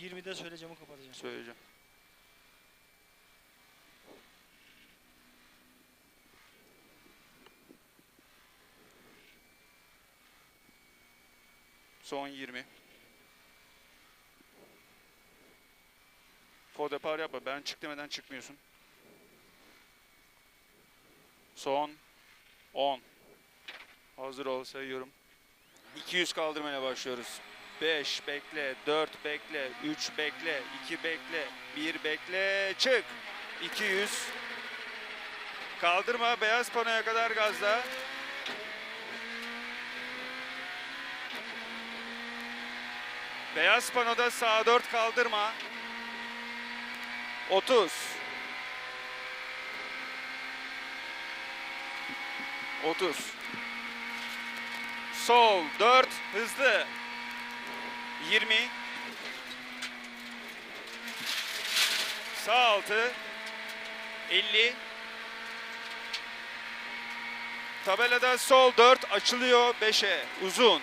de söyle camı kapatacağım. Söyleyeceğim. Son 20. Faux depar yapma. Ben çık demeden çıkmıyorsun. Son 10. Hazır ol sayıyorum. 200 kaldırmaya başlıyoruz. 5 bekle, 4 bekle, 3 bekle, 2 bekle, 1 bekle, çık. 200. Kaldırma beyaz panoya kadar gazla. Beyaz panoda sağ 4 kaldırma. 30. 30. Sol 4 hızlı. 20 Sağ altı. 50 Tabelada sol 4 açılıyor 5'e uzun.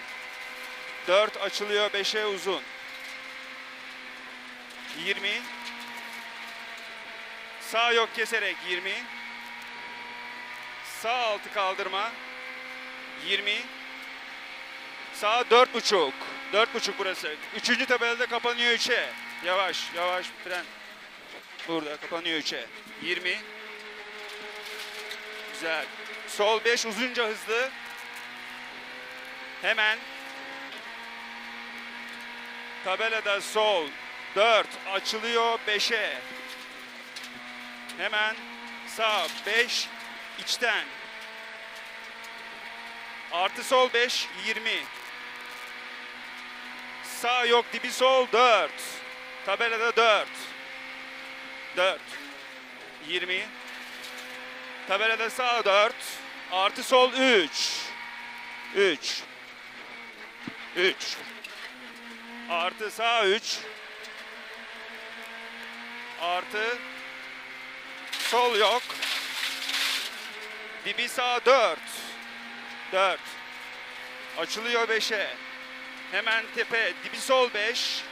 4 açılıyor 5'e uzun. 20 Sağ yok keserek 20 Sağ altı kaldırma. 20 Sağ dört buçuk. Dört buçuk burası. Üçüncü tabelada kapanıyor üçe. Yavaş yavaş fren. Burada kapanıyor üçe. 20. Güzel. Sol 5 uzunca hızlı. Hemen. Tabelada sol 4 açılıyor 5'e. Hemen sağ 5 içten. Artı sol 5 20. Sağ yok dibi sol 4. Tabelada 4. 4. 20. Tabelada sağ 4. Artı sol 3. 3. 3. Artı sağ 3. Artı sol yok. Dibi sağ 4. 4. Açılıyor 5'e. Hemen tepe dibi sol 5.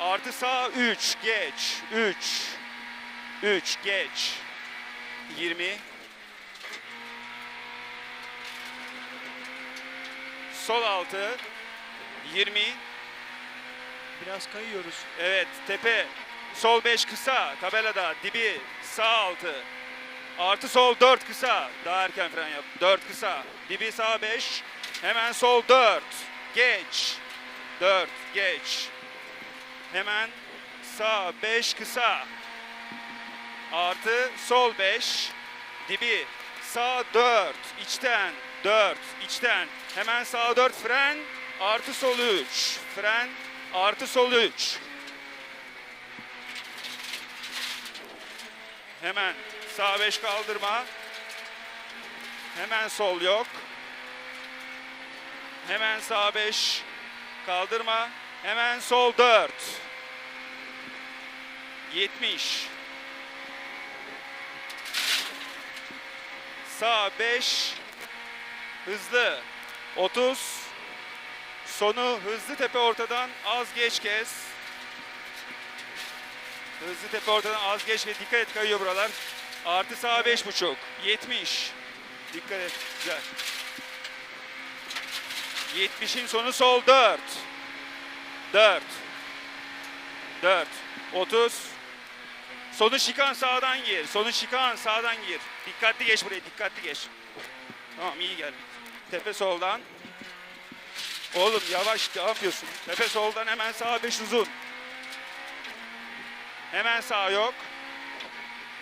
Artı sağ 3 geç. 3. 3 geç. 20. Sol altı. 20. Biraz kayıyoruz. Evet tepe. Sol 5 kısa tabelada dibi sağ altı. Artı sol 4 kısa. Daha erken fren yap. 4 kısa. Dibi sağ 5. Hemen sol 4. Geç. 4 geç. Hemen sağ 5 kısa. Artı sol 5. Dibi sağ 4. içten 4. içten. Hemen sağ 4 fren. Artı sol 3. Fren. Artı sol 3. Hemen sağ 5 kaldırma. Hemen sol yok. Hemen sağ 5 kaldırma. Hemen sol 4. 70. Sağ 5 hızlı 30 sonu hızlı tepe ortadan az geç kes. Hızlı tepe ortadan az geç ve dikkat et kayıyor buralar. Artı sağ beş buçuk. 70. Dikkat et. Güzel. 70'in sonu sol 4. 4. 4. 30. Sonu şikan sağdan gir. Sonu şikan sağdan gir. Dikkatli geç buraya. Dikkatli geç. Tamam iyi geldik. Tepe soldan. Oğlum yavaş ne yapıyorsun? Tepe soldan hemen sağa 5 uzun. Hemen sağ yok.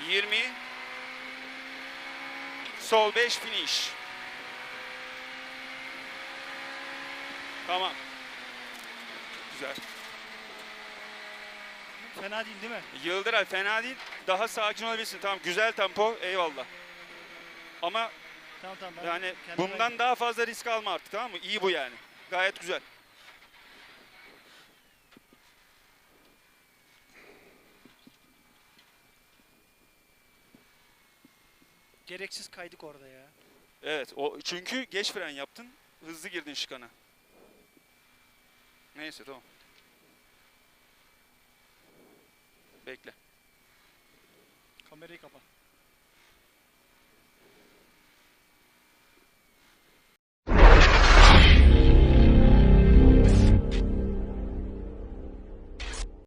20. Sol 5 finish. Tamam. Güzel. Fena değil değil mi? Yıldıray fena değil. Daha sakin olabilirsin. Tamam güzel tempo. Eyvallah. Ama Tamam tamam. Ben yani kendime- bundan daha fazla risk alma artık tamam mı? İyi bu yani. Gayet güzel. Gereksiz kaydık orada ya. Evet. O çünkü geç fren yaptın. Hızlı girdin şikana. Neyse tamam. Bekle. Kamerayı kapa.